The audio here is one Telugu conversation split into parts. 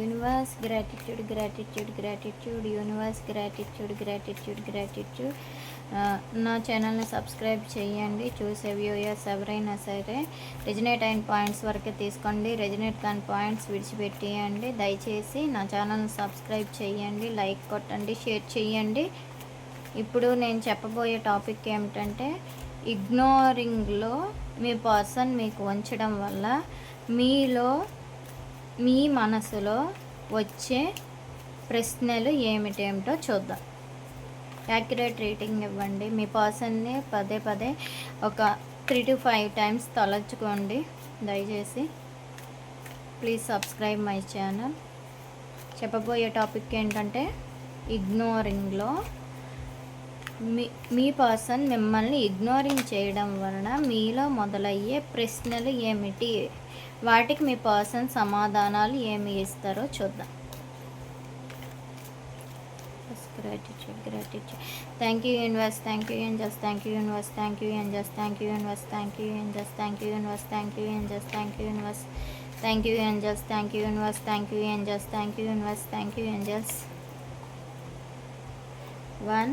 Universe gratitude gratitude gratitude universe gratitude gratitude gratitude. నా ఛానల్ని సబ్స్క్రైబ్ చేయండి. చూసే వ్యూయర్స్ ఎవరైనా సరే రెజినేట్ అయిన పాయింట్స్ వరకే తీసుకోండి. రెజినేట్ కాని పాయింట్స్ విడిచిపెట్టేయండి. దయచేసి నా ఛానల్ని సబ్స్క్రైబ్ చేయండి. లైక్ కొట్టండి. షేర్ చేయండి. ఇప్పుడు నేను చెప్పబోయే టాపిక్ ఏమిటంటే ఇగ్నోరింగ్లో మీ పర్సన్ మీకు ఉంచడం వల్ల మీలో మీ మనసులో వచ్చే ప్రశ్నలు ఏమిటేమిటో చూద్దాం. యాక్యురేట్ రేటింగ్ ఇవ్వండి. మీ పర్సన్ని పదే పదే ఒక త్రీ టు ఫైవ్ టైమ్స్ తలచుకోండి. దయచేసి ప్లీజ్ సబ్స్క్రైబ్ మై ఛానల్. చెప్పబోయే టాపిక్ ఏంటంటే ఇగ్నోరింగ్లో మీ మీ పర్సన్ మిమ్మల్ని ఇగ్నోరింగ్ చేయడం వలన మీలో మొదలయ్యే ప్రశ్నలు ఏమిటి వాటికి మీ పర్సన్ సమాధానాలు ఏమి ఇస్తారో చూద్దాం gratitude gratitude thank you universe thank you universe thank you universe thank you universe thank you universe thank you universe thank you universe thank you universe thank you universe thank you angels thank you universe thank you angels thank you universe thank you angels one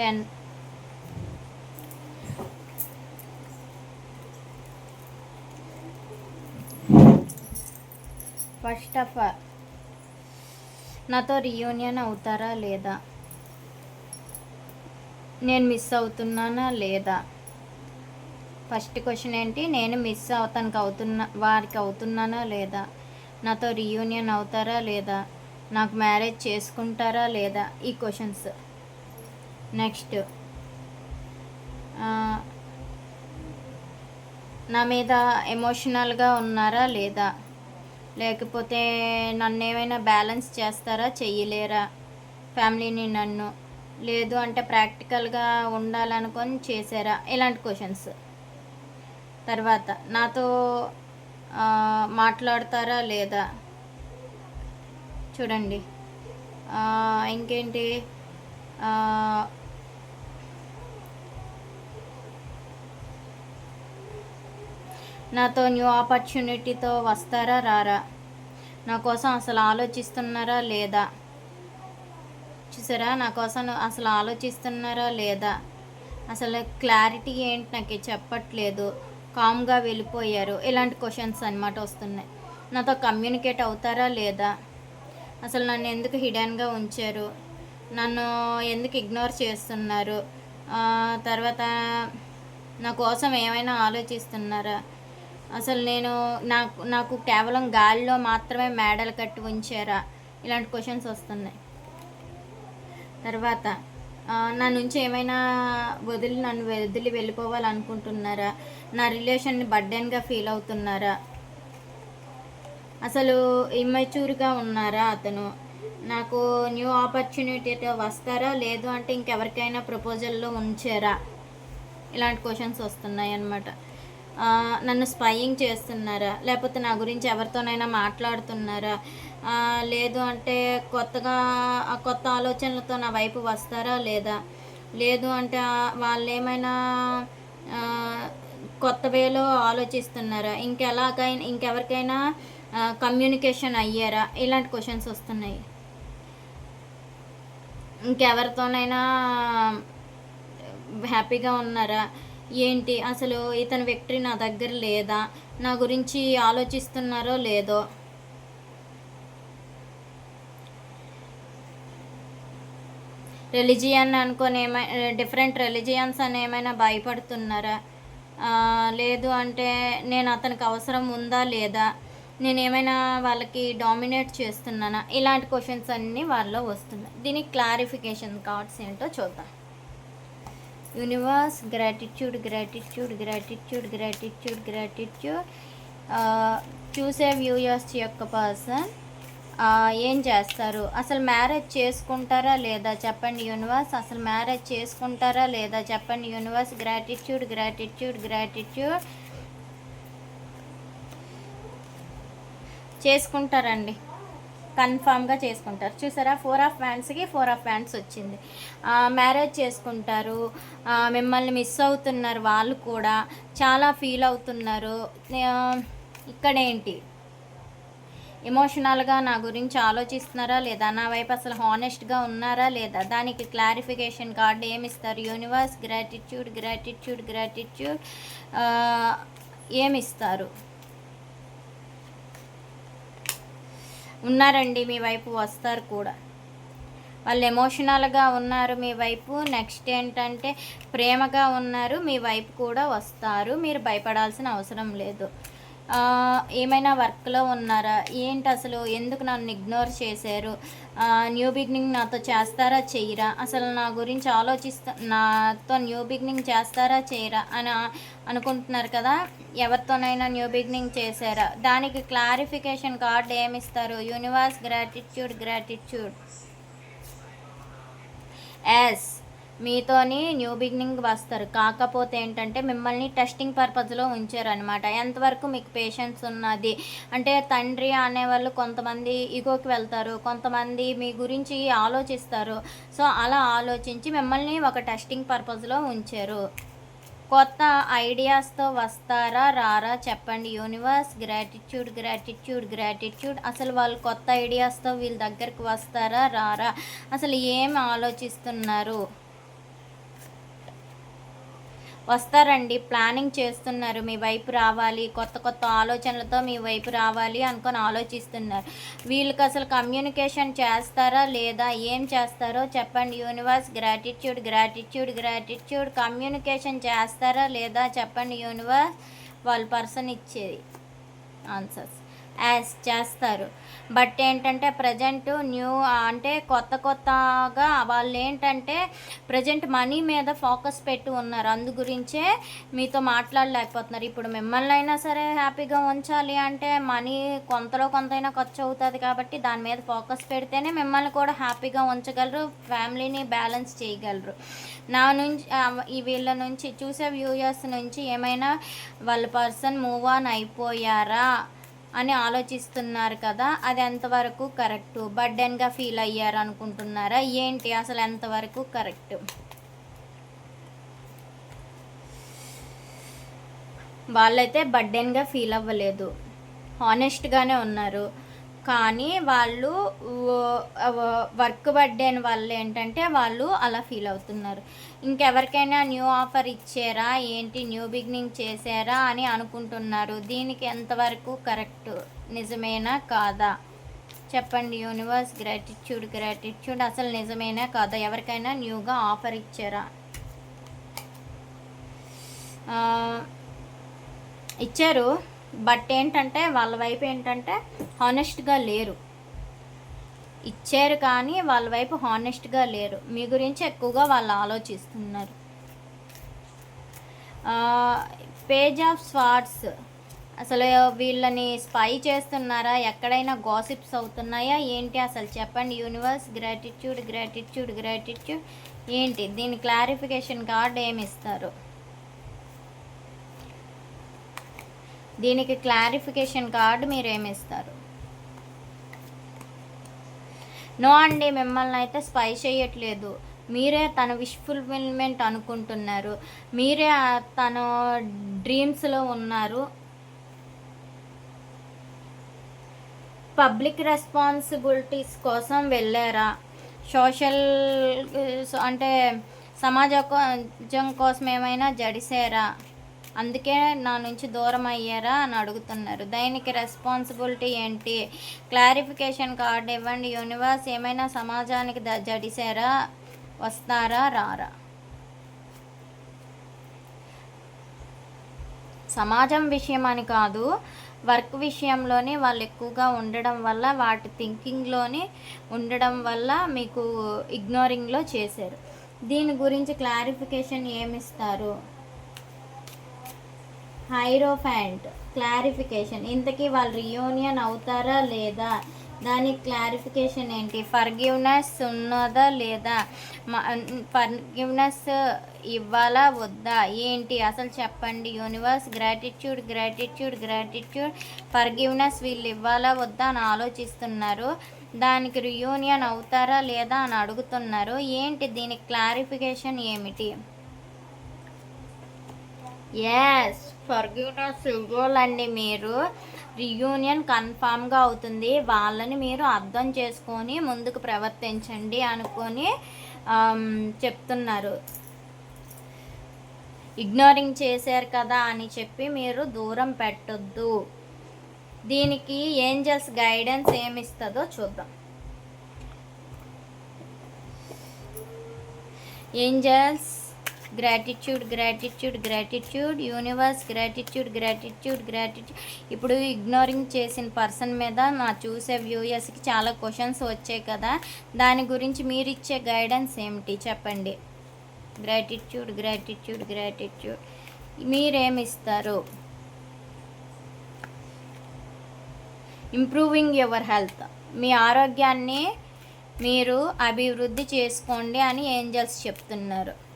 ten first of all నాతో రీయూనియన్ అవుతారా లేదా? నేను మిస్ అవుతున్నానా లేదా? ఫస్ట్ క్వశ్చన్ ఏంటి? నేను మిస్ అవుతానికి అవుతున్నా వారికి అవుతున్నానా లేదా? నాతో రీయూనియన్ అవుతారా లేదా? నాకు మ్యారేజ్ చేసుకుంటారా లేదా? ఈ క్వశ్చన్స్ నెక్స్ట్. నా మీద ఎమోషనల్గా ఉన్నారా లేదా? లేకపోతే నన్ను ఏమైనా బ్యాలెన్స్ చేస్తారా చెయ్యలేరా? ఫ్యామిలీని నన్ను లేదు అంటే ప్రాక్టికల్గా ఉండాలనుకొని చేశారా? ఇలాంటి క్వశ్చన్స్. తర్వాత నాతో మాట్లాడతారా లేదా? చూడండి. ఇంకేంటి? నాతో న్యూ ఆపర్చునిటీతో వస్తారా రారా? నా కోసం అసలు ఆలోచిస్తున్నారా లేదా? చూసారా? నా కోసం అసలు ఆలోచిస్తున్నారా లేదా? అసలు క్లారిటీ ఏంటి నాకు చెప్పట్లేదు. కామ్గా వెళ్ళిపోయారు. ఇలాంటి క్వశ్చన్స్ అన్నమాట వస్తున్నాయి. నాతో కమ్యూనికేట్ అవుతారా లేదా? అసలు నన్ను ఎందుకు హిడెన్గా ఉంచారు? నన్ను ఎందుకు ఇగ్నోర్ చేస్తున్నారు? తర్వాత నా కోసం ఏమైనా ఆలోచిస్తున్నారా? అసలు నేను నాకు నాకు కేవలం గాలిలో మాత్రమే మేడలు కట్టి ఉంచారా? ఇలాంటి క్వశ్చన్స్ వస్తున్నాయి. తర్వాత నా నుంచి ఏమైనా వదిలి నన్ను వదిలి వెళ్ళిపోవాలనుకుంటున్నారా? నా రిలేషన్ని బర్డెన్గా ఫీల్ అవుతున్నారా? అసలు ఇమ్మెచ్యూర్గా ఉన్నారా అతను? నాకు న్యూ ఆపర్చునిటీతో వస్తారా? లేదు అంటే ఇంకెవరికైనా ప్రపోజల్లో ఉంచారా? ఇలాంటి క్వశ్చన్స్ వస్తున్నాయి అన్నమాట నన్ను స్పయింగ్ చేస్తున్నారా? లేకపోతే నా గురించి ఎవరితోనైనా మాట్లాడుతున్నారా? లేదు అంటే కొత్తగా ఆ కొత్త ఆలోచనలతో నా వైపు వస్తారా లేదా? లేదు అంటే వాళ్ళు ఏమైనా కొత్త వేలో ఆలోచిస్తున్నారా? ఇంకెలాగైనా ఇంకెవరికైనా కమ్యూనికేషన్ అయ్యారా? ఇలాంటి క్వశ్చన్స్ వస్తున్నాయి. ఇంకెవరితోనైనా హ్యాపీగా ఉన్నారా? ఏంటి? అసలు ఇతని విక్టరీ నా దగ్గర లేదా? నా గురించి ఆలోచిస్తున్నారో లేదో? రిలిజియన్ అనుకొని ఏమైనా డిఫరెంట్ రిలిజియన్స్ అని ఏమైనా భయపడుతున్నారా? లేదు అంటే నేను అతనికి అవసరం ఉందా లేదా? నేను ఏమైనా వాళ్ళకి డామినేట్ చేస్తున్నానా? ఇలాంటి క్వశ్చన్స్ అన్నీ వాళ్ళలో వస్తున్నాయి. దీనికి క్లారిఫికేషన్ కార్డ్స్ ఏంటో చూద్దాం. Universe gratitude gratitude gratitude gratitude gratitude చూసే వ్యూయర్స్ యొక్క పర్సన్ ఏం చేస్తారు? అసలు మ్యారేజ్ చేసుకుంటారా లేదా? చెప్పండి యూనివర్స్ అసలు మ్యారేజ్ చేసుకుంటారా లేదా? చెప్పండి యూనివర్స్ గ్రాటిట్యూడ్ గ్రాటిట్యూడ్ గ్రాటిట్యూడ్ చేసుకుంటారండి. కన్ఫామ్గా చేసుకుంటారు. చూసారా? ఫోర్ ఆఫ్ ఫ్యాన్స్కి ఫోర్ ఆఫ్ ఫ్యాన్స్ వచ్చింది. మ్యారేజ్ చేసుకుంటారు. మిమ్మల్ని మిస్ అవుతున్నారు వాళ్ళు కూడా. చాలా ఫీల్ అవుతున్నారు. ఇక్కడ ఇక్కడేంటి? ఎమోషనల్గా నా గురించి ఆలోచిస్తున్నారా? లేదా నా వైపు అసలు హానెస్ట్గా ఉన్నారా? లేదా దానికి క్లారిఫికేషన్ కార్డు ఏమిస్తారు యూనివర్స్ గ్రాటిట్యూడ్ గ్రాటిట్యూడ్ గ్రాటిట్యూడ్ ఏమి ఉన్నారండి మీ వైపు వస్తారు కూడా. వాళ్ళు ఎమోషనల్గా ఉన్నారు మీ వైపు. నెక్స్ట్ ఏంటంటే ప్రేమగా ఉన్నారు మీ వైపు కూడా వస్తారు. మీరు భయపడాల్సిన అవసరం లేదు. ఏమైనా వర్క్లో ఉన్నారా? ఏంటి అసలు? ఎందుకు నన్ను ఇగ్నోర్ చేశారు? న్యూ బిగినింగ్ నాతో చేస్తారా చెయ్యరా అసలు నా గురించి ఆలోచిస్తా నాతో న్యూ బిగినింగ్ చేస్తారా చేయరా అని అనుకుంటున్నారు కదా? ఎవరితోనైనా న్యూ బిగినింగ్ చేశారా? దానికి clarification card ఏమిస్తారు? Universe gratitude gratitude. Yes. మీతోని న్యూ బిగినింగ్ వస్తారు. కాకపోతే ఏంటంటే మిమ్మల్ని టెస్టింగ్ పర్పస్లో ఉంచారనమాట ఎంతవరకు మీకు పేషెన్స్ ఉన్నది? అంటే తండ్రి అనేవాళ్ళు కొంతమంది ఈగోకి వెళ్తారు కొంతమంది మీ గురించి ఆలోచిస్తారు. సో అలా ఆలోచించి మిమ్మల్ని ఒక టెస్టింగ్ పర్పస్లో ఉంచారు. కొత్త ఐడియాస్తో వస్తారా? రారా? చెప్పండి. Universe gratitude gratitude gratitude. అసలు వాళ్ళు కొత్త ఐడియాస్తో వీళ్ళ దగ్గరికి వస్తారా? రారా? అసలు ఏం ఆలోచిస్తున్నారు? వస్తారండి ప్లానింగ్ చేస్తున్నారు మీ వైపు రావాలి కొత్త కొత్త ఆలోచనలతో మీ వైపు రావాలి అనుకొని ఆలోచిస్తున్నారు. వీళ్ళకి అసలు కమ్యూనికేషన్ చేస్తారా లేదా ఏం చేస్తారో చెప్పండి. Universe gratitude gratitude gratitude communication చేస్తారా లేదా చెప్పండి యూనివర్స్ వాళ్ళ పర్సన్ ఇచ్చేది ఆన్సర్స్. యాజ్ చేస్తారు. బట్ ఏంటంటే ప్రజెంట్ న్యూ అంటే కొత్త కొత్తగా వాళ్ళు ఏంటంటే ప్రజెంట్ మనీ మీద ఫోకస్ పెట్టి ఉన్నారు. అందు గురించే మీతో మాట్లాడలేకపోతున్నారు. ఇప్పుడు మిమ్మల్ని అయినా సరే హ్యాపీగా ఉంచాలి అంటే మనీ కొంతలో కొంతైనా ఖర్చు అవుతుంది కాబట్టి దాని మీద ఫోకస్ పెడితేనే మిమ్మల్ని కూడా హ్యాపీగా ఉంచగలరు ఫ్యామిలీని బ్యాలెన్స్ చేయగలరు. నా నుంచి ఈ వీళ్ళ నుంచి చూసే వ్యూయర్స్ నుంచి ఏమైనా వాళ్ళ పర్సన్ మూవ్ ఆన్ అయిపోయారా? అని ఆలోచిస్తున్నారు కదా అది ఎంతవరకు కరెక్ట్? బర్డెన్గా ఫీల్ అయ్యారు అనుకుంటున్నారా? ఏంటి అసలు ఎంతవరకు కరెక్ట్? వాళ్ళైతే బర్డెన్గా ఫీల్ అవ్వలేదు. హానెస్ట్గానే ఉన్నారు. కానీ వాళ్ళు వర్క్ బర్డెన్ వల్ల ఏంటంటే వాళ్ళు అలా ఫీల్ అవుతున్నారు. ఇంకెవరికైనా న్యూ ఆఫర్ ఇచ్చారా? ఏంటి న్యూ బిగినింగ్ చేశారా అని అనుకుంటున్నారు. దీనికి ఎంతవరకు కరెక్ట్? నిజమేనా కాదా? చెప్పండి యూనివర్స్. Gratitude gratitude. అసలు నిజమేనా కాదా? ఎవరికైనా న్యూగా ఆఫర్ ఇచ్చారా? ఇచ్చారు. బట్ ఏంటంటే వాళ్ళ వైపు ఏంటంటే హానెస్ట్గా లేరు. ఇచ్చారు కానీ వాళ్ళ వైపు హానెస్ట్గా లేరు. మీ గురించి ఎక్కువగా వాళ్ళు ఆలోచిస్తున్నారు. పేజ్ ఆఫ్ స్వార్ట్స్ అసలు వీళ్ళని స్పై చేస్తున్నారా? ఎక్కడైనా గాసిప్స్ అవుతున్నాయా? ఏంటి అసలు చెప్పండి. యూనివర్స్ గ్రాటిట్యూడ్ గ్రాటిట్యూడ్ గ్రాటిట్యూడ్ ఏంటి? దీని క్లారిఫికేషన్ కార్డ్ ఏమి ఇస్తారు దీనికి క్లారిఫికేషన్ కార్డు మీరు ఏమి ఇస్తారు నో అండి మిమ్మల్ని అయితే స్పై చేయట్లేదు. మీరే తన విష్ ఫుల్ఫిల్మెంట్ అనుకుంటున్నారు. మీరే తన డ్రీమ్స్లో ఉన్నారు. పబ్లిక్ రెస్పాన్సిబిలిటీస్ కోసం వెళ్ళారా? సోషల్ అంటే సమాజం కోసం ఏమైనా జడిసారా? అందుకే నా నుంచి దూరం అయ్యారా అని అడుగుతున్నారు. దానికి రెస్పాన్సిబిలిటీ ఏంటి? క్లారిఫికేషన్ కార్డు ఇవ్వండి. యూనివర్స్ ఏమైనా సమాజానికి ద- జడిసారా? వస్తారా? రారా? సమాజం విషయం అని కాదు వర్క్ విషయంలోనే వాళ్ళు ఎక్కువగా ఉండడం వల్ల వాటి థింకింగ్లోనే ఉండడం వల్ల మీకు ఇగ్నోరింగ్లో చేశారు. దీని గురించి క్లారిఫికేషన్ ఏమిస్తారు? Hierophant clarification. ఇంతకీ వాళ్ళు రియూనియన్ అవుతారా లేదా? దాని క్లారిఫికేషన్ ఏంటి? ఫర్గివ్నెస్ ఉన్నదా లేదా? ఫర్గివ్నెస్ ఇవ్వాలా వద్దా? ఏంటి? అసలు చెప్పండి. Universe gratitude gratitude gratitude forgiveness వీళ్ళు ఇవ్వాలా వద్దా అని ఆలోచిస్తున్నారు. దానికి రియూనియన్ అవుతారా లేదా అని అడుగుతున్నారు. ఏంటి దీనికి క్లారిఫికేషన్ ఏమిటి? ఎస్ ఫర్గ్యూనస్ ఇవ్వాలండి మీరు రియూనియన్ కన్ఫామ్గా అవుతుంది. వాళ్ళని మీరు అర్థం చేసుకొని ముందుకు ప్రవర్తించండి అనుకొని చెప్తున్నారు. ఇగ్నోరింగ్ చేశారు కదా అని చెప్పి మీరు దూరం పెట్టొద్దు. దీనికి ఏంజల్స్ గైడెన్స్ ఏమిస్తుందో చూద్దాం. Angels gratitude gratitude gratitude universe gratitude gratitude gratitude. ఇప్పుడు ఇగ్నోరింగ్ చేసిన పర్సన్ మీద నా చూసే వ్యూయర్స్కి చాలా క్వశ్చన్స్ వచ్చాయి కదా. దాని గురించి మీరు ఇచ్చే గైడెన్స్ ఏమిటి? చెప్పండి. Gratitude gratitude gratitude. మీరేమిస్తారు? Improving your health. మీ ఆరోగ్యాన్ని మీరు అభివృద్ధి చేసుకోండి అని ఏంజల్స్ చెప్తున్నారు.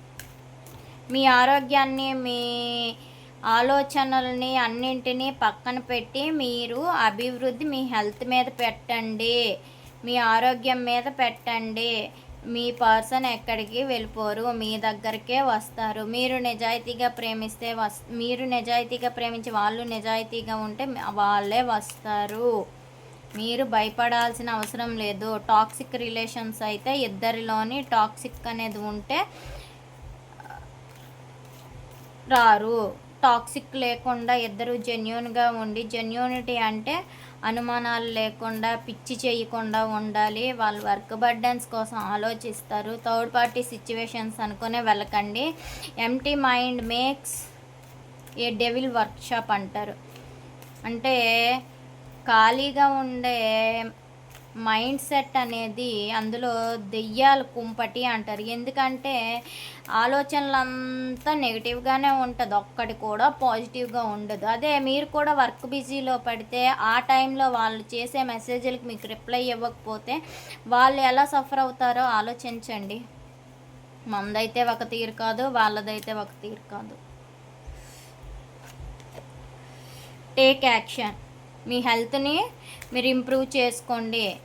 మీ ఆరోగ్యాన్ని మీ ఆలోచనల్ని అన్నింటినీ పక్కన పెట్టి మీరు అభివృద్ధి మీ హెల్త్ మీద పెట్టండి. మీ ఆరోగ్యం మీద పెట్టండి. మీ పర్సన్ ఎక్కడికి వెళ్ళిపోరు మీ దగ్గరికే వస్తారు. మీరు నిజాయితీగా ప్రేమిస్తే వస్ మీరు నిజాయితీగా ప్రేమించి వాళ్ళు నిజాయితీగా ఉంటే వాళ్ళే వస్తారు. మీరు భయపడాల్సిన అవసరం లేదు. టాక్సిక్ రిలేషన్స్ అయితే ఇద్దరిలోని టాక్సిక్ అనేది ఉంటే రారు. టాక్సిక్ లేకుండా ఇద్దరు జెన్యున్గా ఉండి జెన్యూనిటీ అంటే అనుమానాలు లేకుండా పిచ్చి చేయకుండా ఉండాలి. వాళ్ళు వర్క్ బర్డెన్స్ కోసం ఆలోచిస్తారు. థర్డ్ పార్టీ సిచ్యువేషన్స్ అనుకునే వెళ్ళకండి. Empty mind makes a devil workshop అంటారు. అంటే ఖాళీగా ఉండే మైండ్ సెట్ అనేది అందులో దెయ్యాల కుంపటి అంటారు. ఎందుకంటే ఆలోచనలంతా నెగిటివ్గానే ఉంటుంది. ఒక్కటి కూడా పాజిటివ్గా ఉండదు. అదే మీరు కూడా వర్క్ బిజీలో పడితే ఆ టైంలో వాళ్ళు చేసే మెసేజ్లకి మీకు రిప్లై ఇవ్వకపోతే వాళ్ళు ఎలా సఫర్ అవుతారో ఆలోచించండి. మందైతే ఒక తీరు కాదు వాళ్ళదైతే ఒక తీరు కాదు. టేక్ యాక్షన్ మీ హెల్త్ని మీరు ఇంప్రూవ్ చేసుకోండి.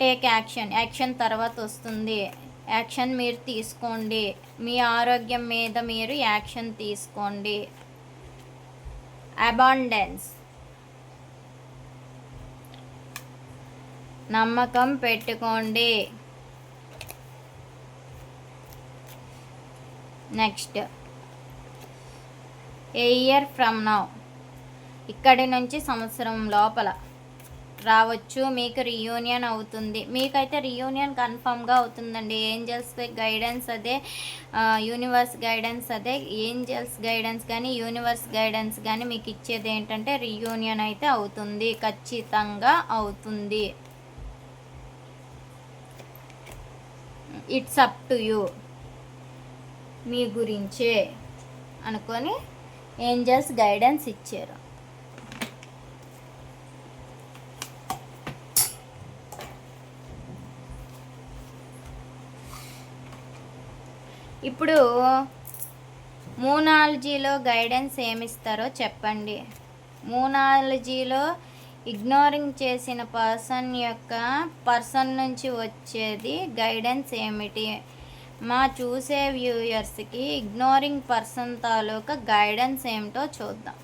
టేక్ యాక్షన్ యాక్షన్ తర్వాత వస్తుంది. యాక్షన్ మీరు తీసుకోండి. మీ ఆరోగ్యం మీద మీరు యాక్షన్ తీసుకోండి. అబాండెన్స్ నమ్మకం పెట్టుకోండి. Next a year from now ఇక్కడి నుంచి సంవత్సరం లోపల. రావచ్చు మీకు రియూనియన్ అవుతుంది. మీకైతే రియూనియన్ కన్ఫామ్గా అవుతుందండి. ఏంజల్స్ గైడెన్స్ అదే యూనివర్స్ గైడెన్స్ అదే ఏంజల్స్ గైడెన్స్ కానీ యూనివర్స్ గైడెన్స్ కానీ మీకు ఇచ్చేది ఏంటంటే రియూనియన్ అయితే అవుతుంది. ఖచ్చితంగా అవుతుంది. ఇట్స్ అప్ టు యూ మీ గురించే అనుకొని ఏంజల్స్ గైడెన్స్ ఇచ్చారు. ఇప్పుడు మూనాలజీలో గైడెన్స్ ఏమిస్తారో చెప్పండి. మూనాలజీలో ఇగ్నోరింగ్ చేసిన పర్సన్ యొక్క పర్సన్ నుంచి వచ్చేది గైడెన్స్ ఏమిటి? మా చూసే వ్యూయర్స్కి ఇగ్నోరింగ్ పర్సన్ తాలూకా గైడెన్స్ ఏమిటో చూద్దాం.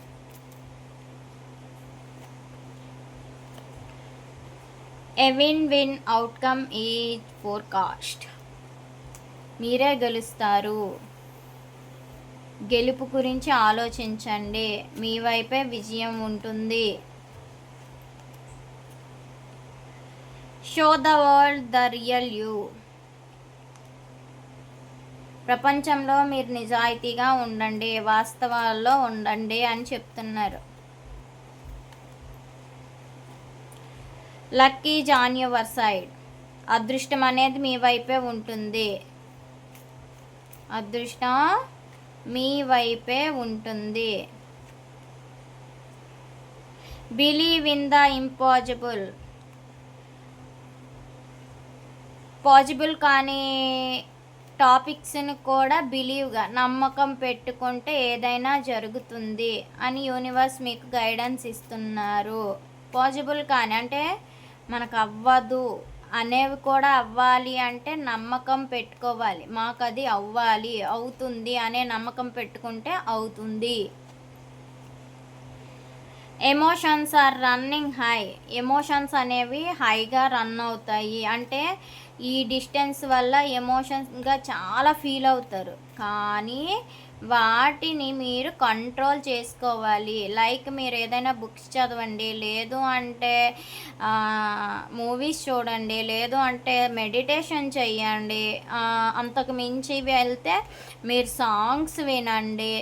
A win win outcome is forecast మీరే గెలుస్తారు. గెలుపు గురించి ఆలోచించండి. మీ వైపే విజయం ఉంటుంది. Show the world the real you ప్రపంచంలో మీరు నిజాయితీగా ఉండండి. వాస్తవాల్లో ఉండండి అని చెప్తున్నారు. లక్కీ జాన్ యువర్ సైడ్ అదృష్టం అనేది మీ వైపే ఉంటుంది. అదృష్టం మీ వైపే ఉంటుంది. Believe in the impossible possible కానీ టాపిక్స్ని కూడా బిలీవ్గా నమ్మకం పెట్టుకుంటే ఏదైనా జరుగుతుంది అని యూనివర్స్ మీకు గైడెన్స్ ఇస్తున్నారు. పాజిబుల్ కానీ అంటే మనకు అవ్వదు. అనేవి కూడా అవ్వాలి అంటే నమ్మకం పెట్టుకోవాలి. మాకు అది అవ్వాలి అవుతుంది అనే నమ్మకం పెట్టుకుంటే అవుతుంది. Emotions are running high emotions అనేవి హైగా రన్ అవుతాయి. అంటే ఈ డిస్టెన్స్ వల్ల ఎమోషన్స్గా చాలా ఫీల్ అవుతారు. కానీ వాటిని మీరు కంట్రోల్ చేసుకోవాలి. లైక్ మీరు ఏదైనా బుక్స్ చదవండి లేదు అంటే మూవీస్ చూడండి లేదు అంటే మెడిటేషన్ చేయండి అంతకు మించి వెళ్తే మీరు సాంగ్స్ వినండి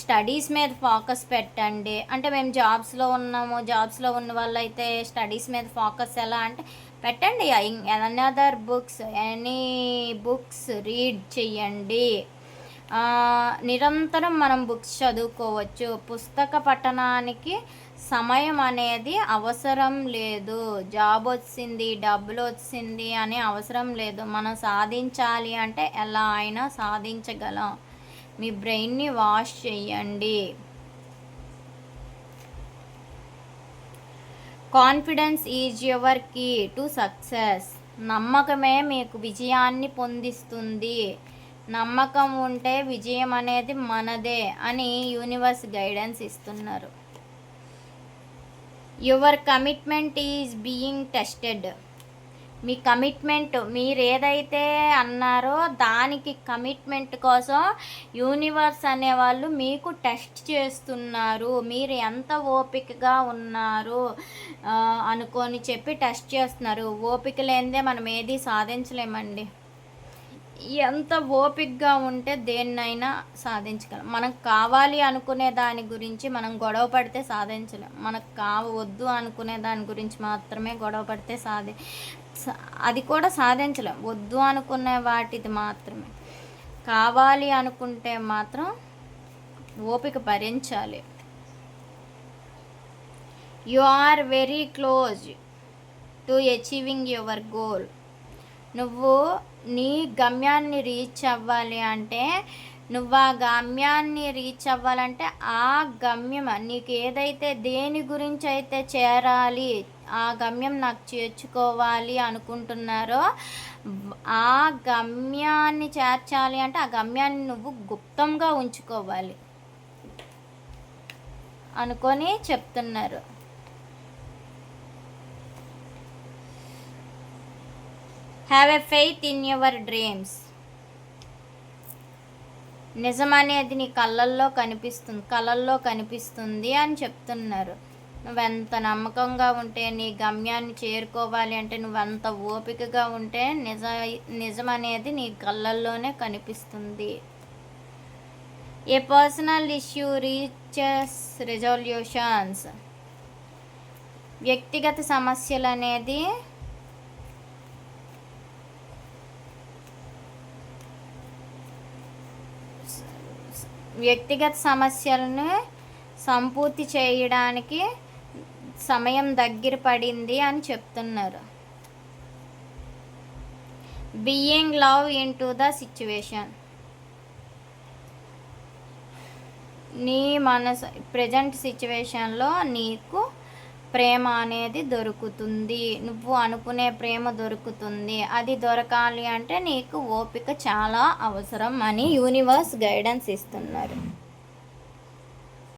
స్టడీస్ మీద ఫోకస్ పెట్టండి. అంటే మేము జాబ్స్లో ఉన్నాము జాబ్స్లో ఉన్న వాళ్ళు అయితే స్టడీస్ మీద ఫోకస్ ఎలా అంటే పెట్టండి. Another books any books read చెయ్యండి. నిరంతరం మనం బుక్స్ చదువుకోవచ్చు. పుస్తక పఠనానికి సమయం అనేది అవసరం లేదు. జాబ్ వచ్చింది డబ్బులు వచ్చింది అనే అవసరం లేదు. మనం సాధించాలి అంటే ఎలా అయినా సాధించగలం. మీ బ్రెయిన్ని వాష్ చేయండి confidence is your key to success. నమ్మకమే మీకు విజయాన్ని పొందిస్తుంది. నమ్మకం ఉంటే విజయం అనేది మనదే అని యూనివర్స్ గైడెన్స్ ఇస్తున్నారు. Your commitment is being tested me commitment మీరు ఏదైతే అన్నారో దానికి కమిట్మెంట్ కోసం యూనివర్స్ అనేవాళ్ళు మీకు టెస్ట్ చేస్తున్నారు. మీరు ఎంత ఓపికగా ఉన్నారు అనుకొని చెప్పి టెస్ట్ చేస్తున్నారు. ఓపిక లేనిదే మనం ఏది సాధించలేమండి. ఎంత ఓపిక్గా ఉంటే దేన్నైనా సాధించగలం. మనకు కావాలి అనుకునే దాని గురించి మనం గొడవ పడితే సాధించలేం. మనకు కావద్దు అనుకునే దాని గురించి మాత్రమే గొడవ పడితే సాధి అది కూడా సాధించలేం. వద్దు అనుకునే వాటిది మాత్రమే. కావాలి అనుకుంటే మాత్రం ఓపిక భరించాలి. You are very close to achieving your goal. నువ్వు నీ గమ్యాన్ని రీచ్ అవ్వాలి అంటే నువ్వు ఆ గమ్యాన్ని రీచ్ అవ్వాలంటే ఆ గమ్యం నీకు ఏదైతే దేని గురించి అయితే చేరాలి ఆ గమ్యం నాకు చేర్చుకోవాలి అనుకుంటున్నారో ఆ గమ్యాన్ని చేర్చాలి అంటే ఆ గమ్యాన్ని నువ్వు గుప్తంగా ఉంచుకోవాలి అనుకొని చెప్తున్నారు. Have a faith in your dreams నిజం అనేది నీ కళ్ళల్లో కనిపిస్తుంది కళల్లో కనిపిస్తుంది అని చెప్తున్నారు. నువ్వెంత నమ్మకంగా ఉంటే నీ గమ్యాన్ని చేరుకోవాలి అంటే నువ్వెంత ఓపికగా ఉంటే నిజ నిజం అనేది నీ కళ్ళల్లోనే కనిపిస్తుంది. A personal issue reaches resolutions వ్యక్తిగత సమస్యలు అనేది వ్యక్తిగత సమస్యలను సంపూర్తి చేయడానికి సమయం దగ్గర పడింది అని చెప్తున్నారు. Being love in to the situation నీ మనసు ప్రజెంట్ సిచ్యువేషన్లో నీకు ప్రేమ అనేది దొరుకుతుంది. నువ్వు అనుకునే ప్రేమ దొరుకుతుంది. అది దొరకాలి అంటే నీకు ఓపిక చాలా అవసరం అని యూనివర్స్ గైడెన్స్ ఇస్తున్నారు.